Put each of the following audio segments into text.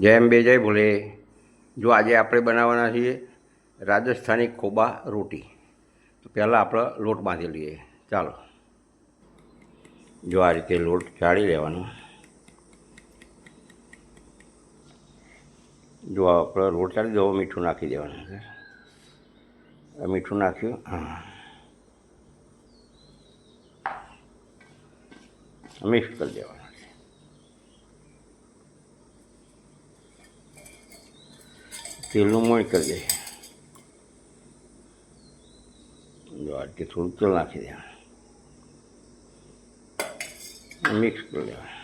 જય અંબે, જય ભોલે. જો આજે આપણે બનાવવાના છીએ રાજસ્થાની ખોબા રોટી. તો પહેલાં આપણે લોટ બાંધી લઈએ. ચાલો. જો આ રીતે લોટ ચાળી લેવાનો. જો આપણે લોટ ચાળી દેવો મીઠું નાખી દેવાનું મીઠું નાખ્યું. હા. મિક્સ કરી દેવાનું. તેલનું મોણ કરી દઈએ. જો આ રીતે થોડું તેલ નાખી દેવાનું. મિક્સ કરી દેવાનું.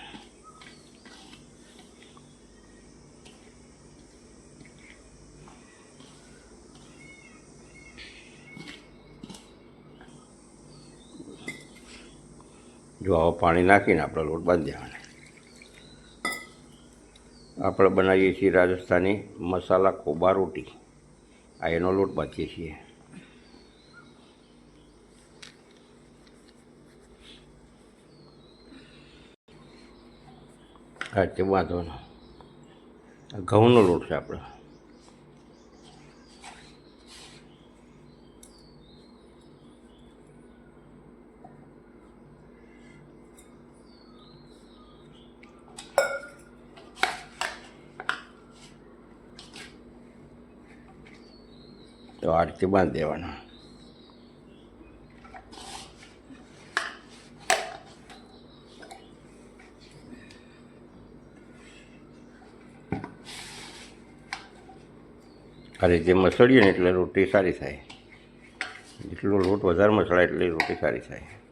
જો આવો પાણી નાખીને આપણે લોટ બાંધી દેવાનો. આપણે બનાવીએ છીએ રાજસ્થાની મસાલા કોબા રોટી. આ એનો લોટ બાંધીએ છીએ. હા, તે વાંધો ઘઉંનો લોટ છે આપણો. તો આ રીતે બાંધી દેવાનો. આ રીતે મસળીએ ને એટલે રોટી સારી થાય. જેટલો લોટ વધારે મસળાય એટલે રોટી સારી થાય.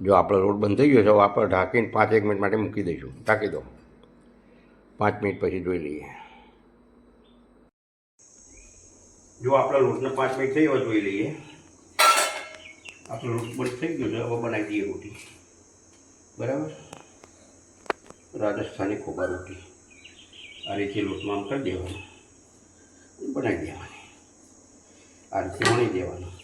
જો આપણો રોડ બંધ થઈ ગયો છે તો આપણે ઢાંકીને પાંચ એક મિનિટ માટે મૂકી દઈશું. ઢાંકી દો. પાંચ મિનિટ પછી જોઈ લઈએ. જો આપણા રોટને પાંચ મિનિટ થઈ હોય જોઈ લઈએ. આપણો રોટ બંધ થઈ ગયો છે, હવે બનાવી દઈએ રોટી. બરાબર? રાજસ્થાની ખોબા રોટી. આ રીતે લોટમાં આમ કરી દેવાનું. બનાવી દેવાની. આ રીતે વણી દેવાનું.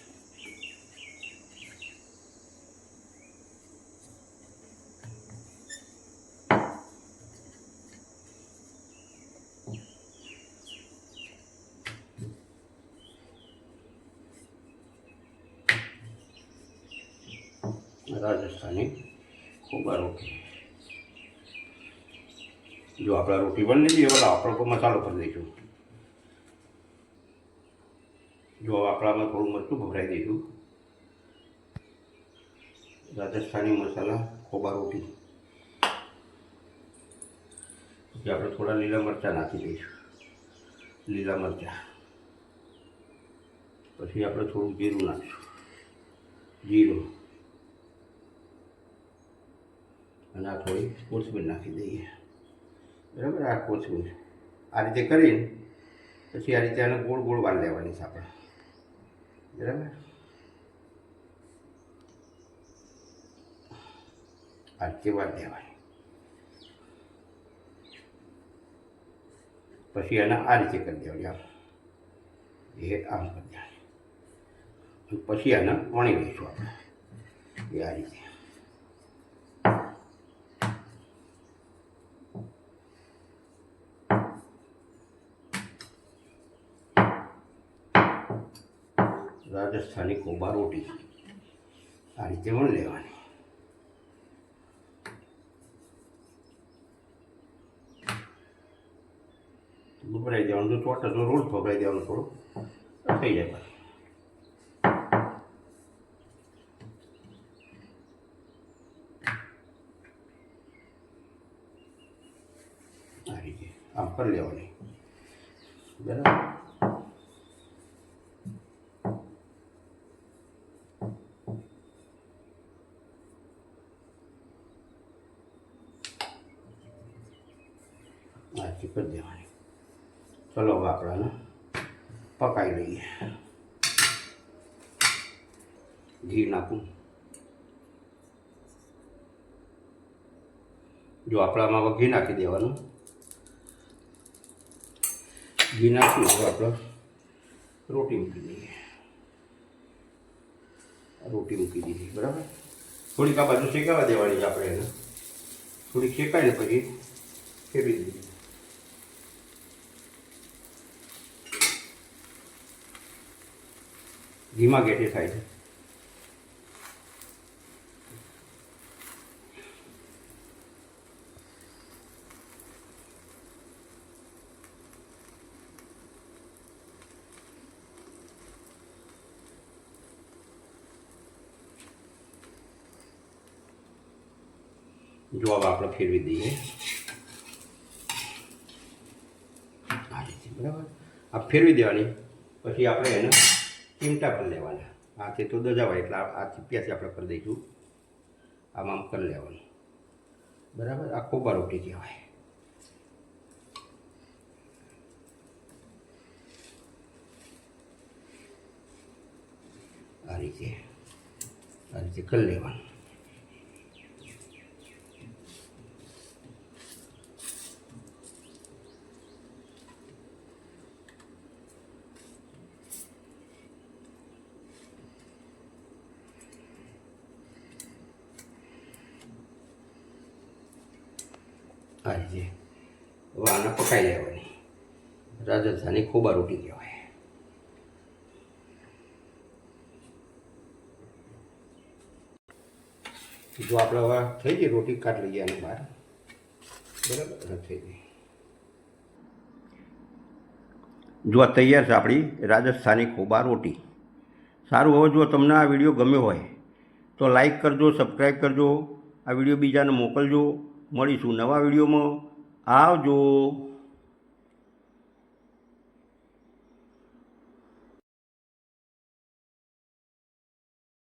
રાજસ્થાની ખોબા રોટી. જો આપણા રોટી બની લીધી હવે આપણે મસાલો કરી દઈશું જો આપણામાં થોડું મરચું ભભરાઈ દઈશું રાજસ્થાની મસાલા, ખોબા રોટી. પછી આપણે થોડા લીલા મરચાં નાખી દઈશું. લીલા મરચાં. પછી આપણે થોડું જીરું નાખીશું. જીરું. અને આ થોડી કોથમીર નાખી દઈએ. બરાબર? આ કોથમીર આ રીતે કરીને પછી આ રીતે આને ગોળ ગોળ વાર લેવાની છે આપણે. બરાબર? આ રીતે વાળ લેવાની પછી એને આ રીતે કરી દેવાની આમ. એ આમ કરી દેવાની. પછી આને વણી લઈશું આપણે. એ આ રીતે. રાજસ્થાની કોબા રોટી. આ રીતે પણ લેવાની. ભભરાઈ દેવાનું. તો ચોટ તો રોડ ભભરાઈ દેવાનું થોડું. થઈ જાય પછી. આ રીતે. આમ કરી લેવાની. બરાબર? આથી કરી દેવાની ચલો હવે આપણાને પકાવી લઈએ ઘી નાખું જો આપણામાં આમાં ઘી નાખી દેવાનું ઘી નાખી તો આપણે રોટી મૂકી દઈએ રોટી મૂકી દીધી બરાબર થોડીક આ બાજુ શેકાવા દેવાની આપણે એને થોડીક શેકાઈને પછી ફેરવી દીધી ધીમા ગેસે થાય છે. જવાબ આપણે ફેરવી દઈએ. આ રીતે, બરાબર? આ ફેરવી દેવાની. પછી આપણે એને ચીમટા કરી લેવાના. આથી તો દજાવાય એટલે આ આ ચીપિયાથી આપણે કરી દઈશું. આમ આમ કરી લેવાનું. બરાબર? આ ખોબા રોટી કહેવાય. આ રીતે. આ રીતે કરી લેવાનું. આ રીતે હવે આને પકાઈ લેવાની. રાજસ્થાની ખોબા રોટી કહેવાય. જો આપણે હવે થઈ ગઈ રોટી, કાઢ લઈએ આને બહાર. બરાબર? થઈ ગઈ. જો આ તૈયાર છે આપણી રાજસ્થાની ખોબા રોટી. સારું, હવે જો તમને આ વીડિયો ગમ્યો હોય તો લાઈક કરજો, સબસ્ક્રાઈબ કરજો. આ વીડિયો બીજાને મોકલજો. મળીશું નવા વિડીયોમાં. આવજો.